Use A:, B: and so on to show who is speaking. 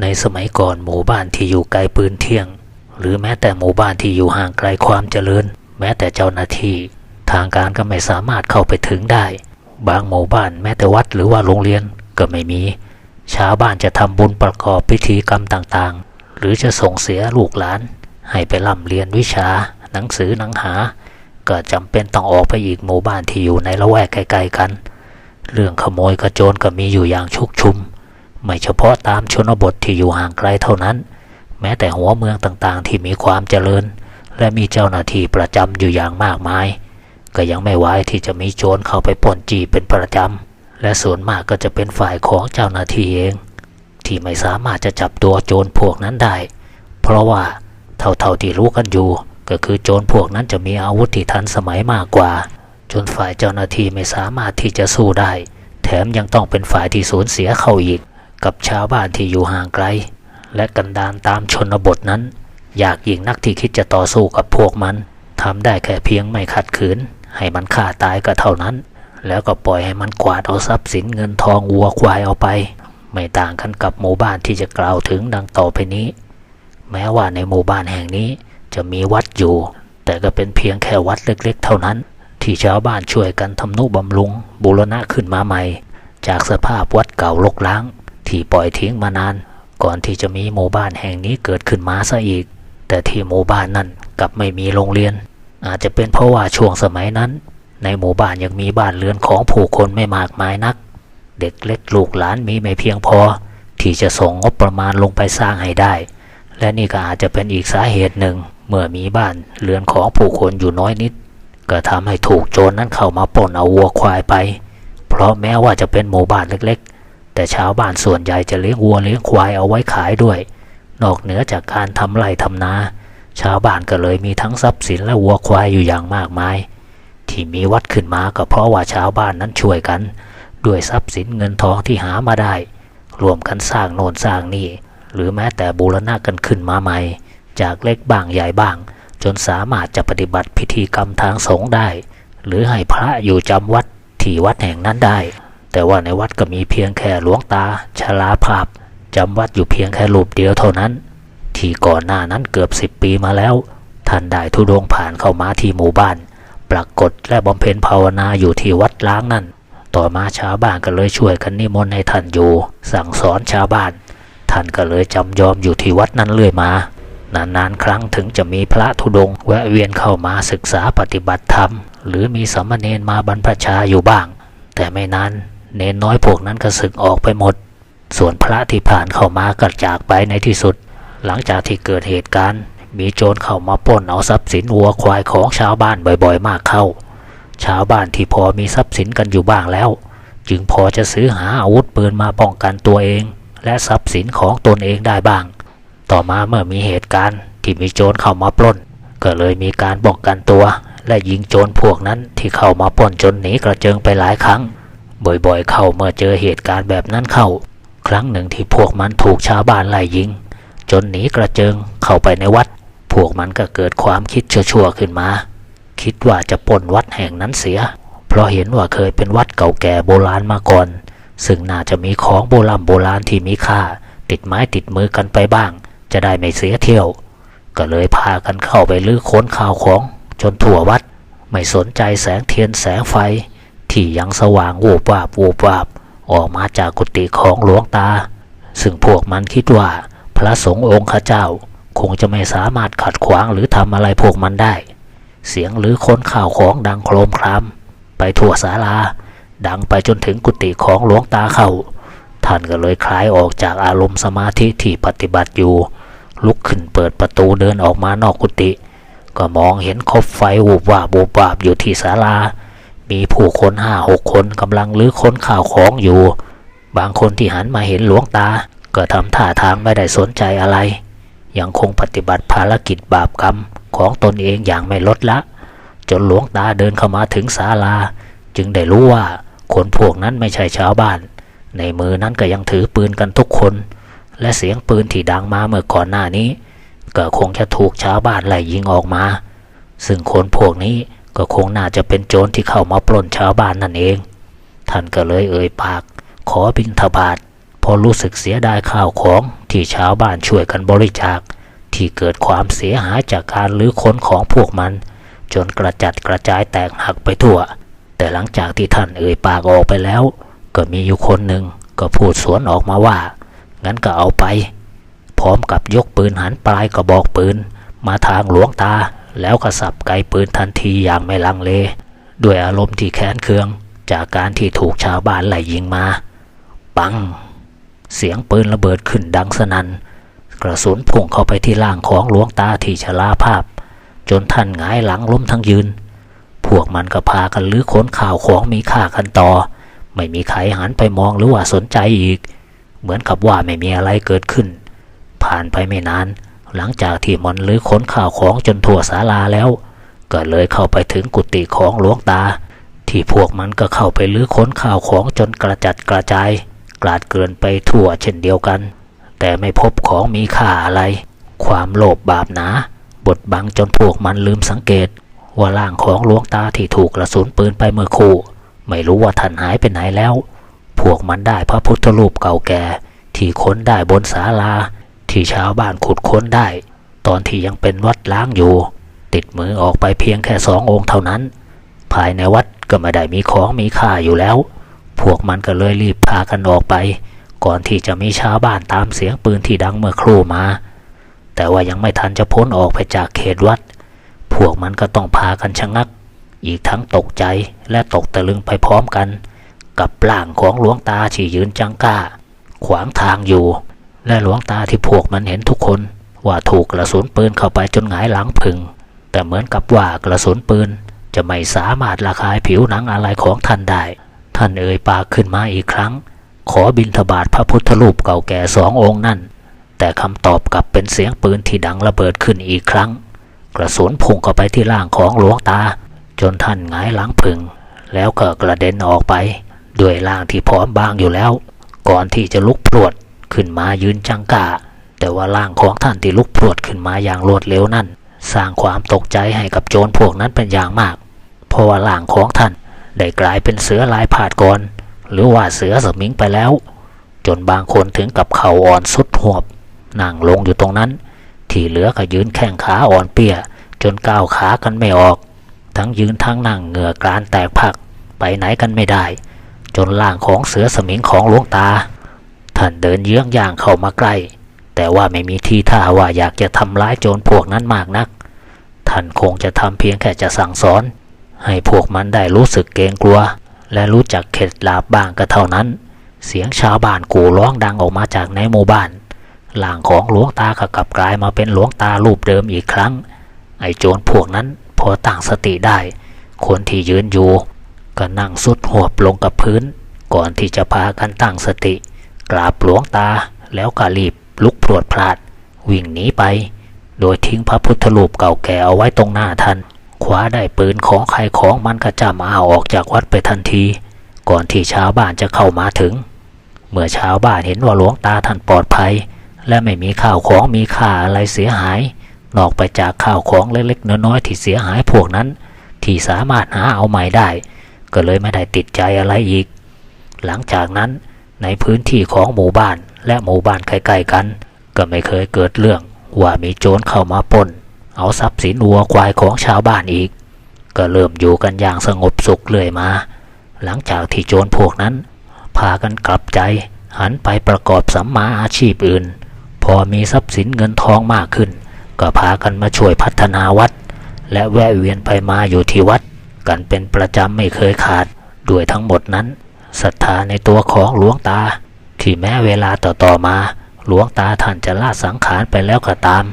A: ในสมัยก่อนหมู่บ้านที่อยู่ไกลปืนเที่ยง หรือแม้แต่หมู่บ้านที่อยู่ห่างไกลความเจริญ แม้แต่เจ้าหน้าที่ ทางการก็ไม่สามารถเข้าไปถึงได้ บางหมู่บ้านแม้แต่วัดหรือว่าโรงเรียนก็ไม่มี ชาวบ้านจะทำบุญประกอบพิธีกรรมต่างๆ หรือจะส่งเสียลูกหลาน ให้ไปร่ำเรียนวิชา หนังสือหนังหา ก็จำเป็นต้องออกไปอีกหมู่บ้านที่อยู่ในละแวกใกลๆกัน เรื่องขโมยกระโจนก็มีอยู่อย่างชุกชุม ไม่เฉพาะตามชนบทที่อยู่ห่างไกลเท่านั้น แม้แต่หัวเมืองต่างๆ ที่มีความเจริญ และมีเจ้าหน้าที่ประจำอยู่อย่างมากมาย ก็ยังไม่ไว้ที่จะมีโจรเข้าไปปล้นจีเป็นประจำ และส่วนมากก็จะเป็นฝ่ายของเจ้าหน้าที่เอง ที่ไม่สามารถจะจับตัวโจรพวกนั้นได้ เพราะว่าเท่าๆที่รู้กันอยู่ ก็คือโจรพวกนั้นจะมีอาวุธที่ทันสมัยมากกว่า จนฝ่ายเจ้าหน้าที่ไม่สามารถที่จะสู้ได้ แถมยังต้องเป็นฝ่ายที่สูญเสียเข้าอีก กับชาวบ้านที่อยู่ห่างไกล และกันดานตามชนบทนั้น อยากยิ่งนักที่คิดจะต่อสู้กับพวกมันทำได้แค่เพียงไม่ขัดขืน ให้มันฆ่าตายก็เท่านั้น แล้วก็ปล่อยให้มันกวาดเอาทรัพย์สินเงินทองวัวควายเอาไป ไม่ต่างกันกับหมู่บ้านที่จะกล่าวถึงดังต่อไปนี้ แม้ว่าในหมู่บ้านแห่งนี้จะมีวัดอยู่ แต่ก็เป็นเพียงแค่วัดเล็กๆ เท่านั้น ที่ชาวบ้านช่วยกันทำนุบำรุงบูรณะขึ้นมาใหม่ จากสภาพวัดเก่ารกร้าง ที่ปล่อยทิ้งมานาน ก่อนที่จะมีหมู่บ้านแห่งนี้เกิดขึ้นมาซะอีก แต่ที่หมู่บ้านนั้นกลับไม่มีโรงเรียน อาจจะเป็นเพราะว่าช่วงสมัยนั้น ในหมู่บ้านยังมีบ้านเรือนของผู้คนไม่มากมายนัก เด็กเล็กลูกหลานมีไม่เพียงพอ ที่จะส่งงบประมาณลงไปสร้างให้ได้ และนี่ก็อาจจะเป็นอีกสาเหตุหนึ่ง เมื่อมีบ้านเรือนของผู้คนอยู่น้อยนิด ก็ทำให้ถูกโจรนั้นเข้ามาปล้นเอาวัวควายไป เพราะแม้ว่าจะเป็นหมู่บ้านเล็กๆ แต่ชาวบ้านส่วนใหญ่จะเลี้ยงวัวเลี้ยงควายเอาไว้ขายด้วย นอกเหนือจากการทำไร่ทำนา ชาวบ้านก็เลยมีทั้งทรัพย์สินและวัวควายอยู่อย่างมากมาย ที่มีวัดขึ้นมาก็เพราะว่าชาวบ้านนั้นช่วยกัน ด้วยทรัพย์สินเงินทองที่หามาได้ รวมกันสร้างโน่นสร้างนี่ หรือแม้แต่บูรณะกันขึ้นมาใหม่ จากเล็กบ้างใหญ่บ้าง จนสามารถจะปฏิบัติพิธีกรรมทางสงฆ์ได้ หรือให้พระอยู่จำวัดที่วัดแห่งนั้นได้ แต่ว่าในวัดก็มีเพียงแค่หลวงตาชลาภาพจำวัดอยู่เพียงแค่รูปเดียวเท่านั้น ที่ก่อนหน้านั้นเกือบสิบปีมาแล้ว ท่านได้ทุดงผ่านเข้ามาที่หมู่บ้าน ปรากฏและบำเพ็ญภาวนาอยู่ที่วัดล้างนั่น ต่อมาชาวบ้านก็เลยช่วยกันนิมนต์ให้ท่านอยู่ สั่งสอนชาวบ้าน ท่านก็เลยจำยอมอยู่ที่วัดนั้นเรื่อยมานานๆครั้งถึงจะมีพระธุดงแวะเวียนเข้ามาศึกษาปฏิบัติธรรม หรือมีสามเณรมาบรรพชาอยู่บ้าง แต่ไม่นาน เนนน้อยพวกนั้นก็สึกออกไปหมด ส่วนพระที่ผ่านเข้ามาก็จากไปในที่สุด หลังจากที่เกิดเหตุการณ์ มีโจรเข้ามาปล้นเอาทรัพย์สินวัวควายของชาวบ้านบ่อยๆ มากเข้า ชาวบ้านที่พอมีทรัพย์สินกันอยู่บ้างแล้ว จึงพอจะซื้อหาอาวุธปืนมาป้องกันตัวเอง และทรัพย์สินของตนเองได้บ้าง ต่อมาเมื่อมีเหตุการณ์ที่มีโจรเข้ามาปล้น ก็เลยมีการป้องกันตัว และยิงโจรพวกนั้นที่เข้ามาปล้นจนหนีกระเจิงไปหลายครั้ง บ่อยๆ เข้าเมื่อเจอเหตุการณ์แบบนั้นเข้า ครั้งหนึ่งที่พวกมันถูกชาวบ้านไล่ยิง จนหนีกระเจิงเข้าไปในวัด พวกมันก็เกิดความคิดชั่วๆขึ้นมา คิดว่าจะปล้นวัดแห่งนั้นเสีย เพราะเห็นว่าเคยเป็นวัดเก่าแก่โบราณมาก่อน ซึ่งน่าจะมีของโบราณโบราณที่มีค่า ติดไม้ติดมือกันไปบ้าง จะได้ไม่เสียเที่ยว ก็เลยพากันเข้าไปลื้อค้นข่าวของจนทั่ววัด ไม่สนใจแสงเทียนแสงไฟ ที่ยังสว่างวูบวาบวูบวาบออกมาจากกุฏิของหลวงตา ซึ่งพวกมันคิดว่าพระสงฆ์องค์ข้าเจ้า คงจะไม่สามารถขัดขวางหรือทำอะไรพวกมันได้ เสียงหรือค้นข่าวของดังโครมครามไปทั่วศาลา ดังไปจนถึงกุฏิของหลวงตาเขาท่านก็เลยคลายออกจากอารมณ์สมาธิที่ปฏิบัติอยู่ ลุกขึ้นเปิดประตูเดินออกมานอกกุฏิก็มองเห็นคบไฟวูบวาบวูบวาบอยู่ที่ศาลา มีผู้คนห้าหกคนกำลังลื้อค้นข่าวของอยู่ บางคนที่หันมาเห็นหลวงตา ก็ทำท่าทางไม่ได้สนใจอะไร ยังคงปฏิบัติภารกิจบาปกรรมของตนเองอย่างไม่ลดละ จนหลวงตาเดินเข้ามาถึงศาลา จึงได้รู้ว่าคนพวกนั้นไม่ใช่ชาวบ้าน ในมือนั้นก็ยังถือปืนกันทุกคน และเสียงปืนที่ดังมาเมื่อก่อนหน้านี้ ก็คงจะถูกชาวบ้านไล่ยิงออกมา ซึ่งคนพวกนี้ ก็คงน่าจะเป็นโจรที่เข้ามาปล้นชาวบ้านนั่นเอง ท่านก็เลยเอ่ยปาก ขอบิณฑบาตพราะรู้สึกเสียดายข้าวของที่ชาวบ้านช่วยกันบริจาค ที่เกิดความเสียหายจากการลื้อค้นของพวกมัน จนกระจัดกระจายแตกหักไปทั่ว แต่หลังจากที่ท่านเอ่ยปากออกไปแล้ว ก็มีอยู่คนหนึ่งก็พูดสวนออกมาว่า งั้นก็เอาไป พร้อมกับยกปืนหันปลายกระบอกปืน มาทางหลวงตา แล้วก็สับไกปืนทันทีอย่างไม่ลังเล ด้วยอารมณ์ที่แค้นเคือง จากการที่ถูกชาวบ้านไล่ยิงมา ปัง เสียงปืนระเบิดขึ้นดังสนัน่นกระสุนพุ่งเข้าไปที่ร่างของหลวงตาที่ชราภาพ จนท่านหงายหลังล้มทั้งยืน พวกมันก็พากันลื้อค้นข่าวของมีค่ากันต่อ ไม่มีใครหันไปมองหรือว่าสนใจอีก เหมือนกับว่าไม่มีอะไรเกิดขึ้น ผ่านไปไม่นาน หลังจากที่มันลื้อค้นข่าวของจนทั่วศาลาแล้ว ก็เลยเข้าไปถึงกุฏิของหลวงตา ที่พวกมันก็เข้าไปลื้อค้นข่าวของจนกระจัดกระจาย กลาดเกลื่อนไปทั่วเช่นเดียวกัน แต่ไม่พบของมีค่าอะไร ความโลภบาปหนา บดบังจนพวกมันลืมสังเกต ว่าร่างของหลวงตาที่ถูกกระสุนปืนไปเมื่อคู่ ไม่รู้ว่าท่านหายไปไหนแล้ว พวกมันได้พระพุทธรูปเก่าแก่ ที่ค้นได้บนศาลา ที่ชาวบ้านขุดค้นได้ ตอนที่ยังเป็นวัดล้างอยู่ ติดมือออกไปเพียงแค่สององค์เท่านั้น ภายในวัดก็ไม่ได้มีของมีค่าอยู่แล้ว พวกมันก็เลยรีบพากันออกไป ก่อนที่จะมีชาวบ้านตามเสียงปืนที่ดังเมื่อครู่มา แต่ว่ายังไม่ทันจะพ้นออกไปจากเขตวัด พวกมันก็ต้องพากันชะงัก อีกทั้งตกใจและตกตะลึงไปพร้อมกัน กับร่างของหลวงตาที่ยืนจังก้า ขวางทางอยู่ และหลวงตาที่พวกมันเห็นทุกคน ว่าถูกกระสุนปืนเข้าไปจนหงายหลังพึง แต่เหมือนกับว่ากระสุนปืน จะไม่สามารถระคายผิวหนังอะไรของท่านได้ ท่านเอ่ยปากขึ้นมาอีกครั้ง ขอบินทบาทพระพุทธรูปเก่าแก่สององค์นั่น แต่คำตอบกลับเป็นเสียงปืนที่ดังระเบิดขึ้นอีกครั้ง กระสุนพุ่งเข้าไปที่ร่างของหลวงตา จนท่านหงายหลังพึง แล้วก็กระเด็นออกไปด้วยร่างที่พร้อมบางอยู่แล้ว ก่อนที่จะลุกพรวด ขึ้นมายืนจังกาแต่ว่าร่างของท่านที่ลุกพรวดขึ้นมาอย่างรวดเร็วนั่นสร้างความตกใจให้กับโจรพวกนั้นเป็นอย่างมาก เพราะว่าร่างของท่านได้กลายเป็นเสือลายผาดก่อนหรือว่าเสือสมิงไปแล้ว จนบางคนถึงกับเข่าอ่อนสุดหวบนั่งลงอยู่ตรงนั้น ที่เหลือก็ยืนแข้งขาอ่อนเปียจนก้าวขากันไม่ออก ทั้งยืนทั้งนั่งเหงื่อกรานแตกพักไปไหนกันไม่ได้ จนร่างของเสือสมิงของหลวงตา ท่านเดินเยื้องย่างเข้ามาใกล้ แต่ว่าไม่มีทีท่าว่าอยากจะทำร้ายโจรพวกนั้นมากนัก ท่านคงจะทำเพียงแค่จะสั่งสอน ให้พวกมันได้รู้สึกเกรงกลัว และรู้จักเข็ดหลาบบ้างก็เท่านั้น เสียงชาวบ้านกู่ร้องดังออกมาจากในหมู่บ้านร่างของหลวงตาก็กลับกลายมาเป็นหลวงตารูปเดิมอีกครั้ง ไอ้โจรพวกนั้นพอตั้งสติได้ คนที่ยืนอยู่ ก็นั่งสุดหัวลงกับพื้น ก่อนที่จะพากันตั้งสติ กราบหลวงตาแล้วก็รีบลุกพรวดพลาด วิ่งหนีไป โดยทิ้งพระพุทธรูปเก่าแก่เอาไว้ตรงหน้าท่านคว้าได้ปืนของใครของมันกระจำเอาออกจากวัดไปทันที ก่อนที่ชาวบ้านจะเข้ามาถึง เมื่อชาวบ้านเห็นว่าหลวงตาท่านปลอดภัย และไม่มีข้าวของมีค่าอะไรเสียหาย นอกไปจากข้าวของเล็กๆน้อยๆที่เสียหายพวกนั้น ที่สามารถหาเอาใหม่ได้ ก็เลยไม่ได้ติดใจอะไรอีก หลังจากนั้น ในพื้นที่ของหมู่บ้านและหมู่บ้านใกล้ๆกัน ก็ไม่เคยเกิดเรื่องว่ามีโจรเข้ามาปล้น เอาทรัพย์สินวัวควายของชาวบ้านอีก ก็เริ่มอยู่กันอย่างสงบสุขเรื่อยมา หลังจากที่โจรพวกนั้น พากันกลับใจ หันไปประกอบสัมมาอาชีพอื่น พอมีทรัพย์สินเงินทองมากขึ้น ก็พากันมาช่วยพัฒนาวัด และแวะเวียนไปมาอยู่ที่วัด กันเป็นประจำไม่เคยขาดด้วยทั้งหมดนั้น ศรัทธาในตัวของหลวงตา ที่แม้เวลาต่อๆมา หลวงตาท่านจะลาสังขารไปแล้วก็ตาม